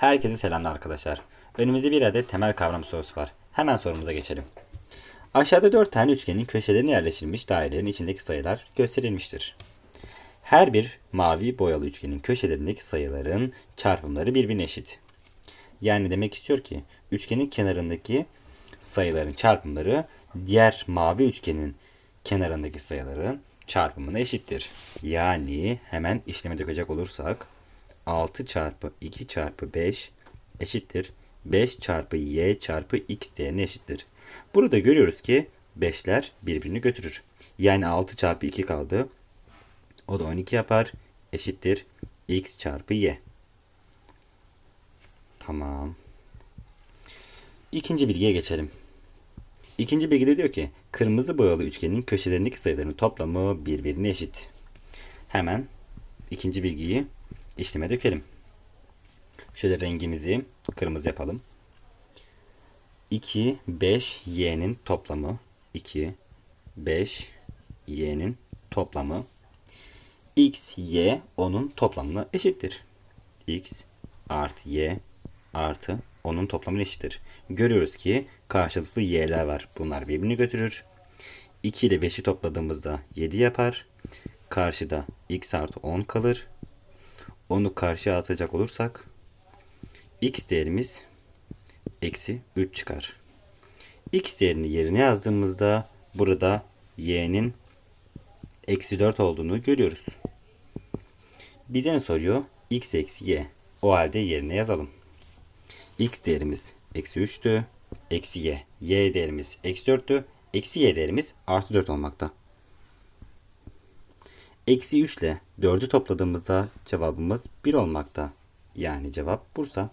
Herkese selamlar arkadaşlar. Önümüzde bir adet temel kavram sorusu var. Hemen sorumuza geçelim. Aşağıda 4 tane üçgenin köşelerine yerleştirilmiş dairelerin içindeki sayılar gösterilmiştir. Her bir mavi boyalı üçgenin köşelerindeki sayıların çarpımları birbirine eşit. Yani demek istiyor ki üçgenin kenarındaki sayıların çarpımları diğer mavi üçgenin kenarındaki sayıların çarpımına eşittir. Yani hemen işleme dökecek olursak 6 çarpı 2 çarpı 5 eşittir. 5 çarpı y çarpı x değerine eşittir. Burada görüyoruz ki 5'ler birbirini götürür. Yani 6 çarpı 2 kaldı. O da 12 yapar. Eşittir. x çarpı y. Tamam. İkinci bilgiye geçelim. İkinci bilgide diyor ki kırmızı boyalı üçgenin köşelerindeki sayıların toplamı birbirine eşit. Hemen ikinci bilgiyi işleme dökelim. Şöyle rengimizi kırmızı yapalım. 2, 5, y'nin toplamı. 2, 5, y'nin toplamı. x, y, onun toplamına eşittir. x artı y artı onun toplamına eşittir. Görüyoruz ki karşılıklı y'ler var. Bunlar birbirini götürür. 2 ile 5'i topladığımızda 7 yapar. Karşıda x artı 10 kalır. Onu karşıya atacak olursak x değerimiz eksi 3 çıkar. x değerini yerine yazdığımızda burada y'nin eksi 4 olduğunu görüyoruz. Bize ne soruyor? x eksi y. O halde yerine yazalım. x değerimiz eksi 3'tü. Eksi y. y değerimiz eksi 4'tü. Eksi y değerimiz artı 4 olmakta. Eksi 3 ile 4'ü topladığımızda cevabımız 1 olmakta. Yani cevap Bursa.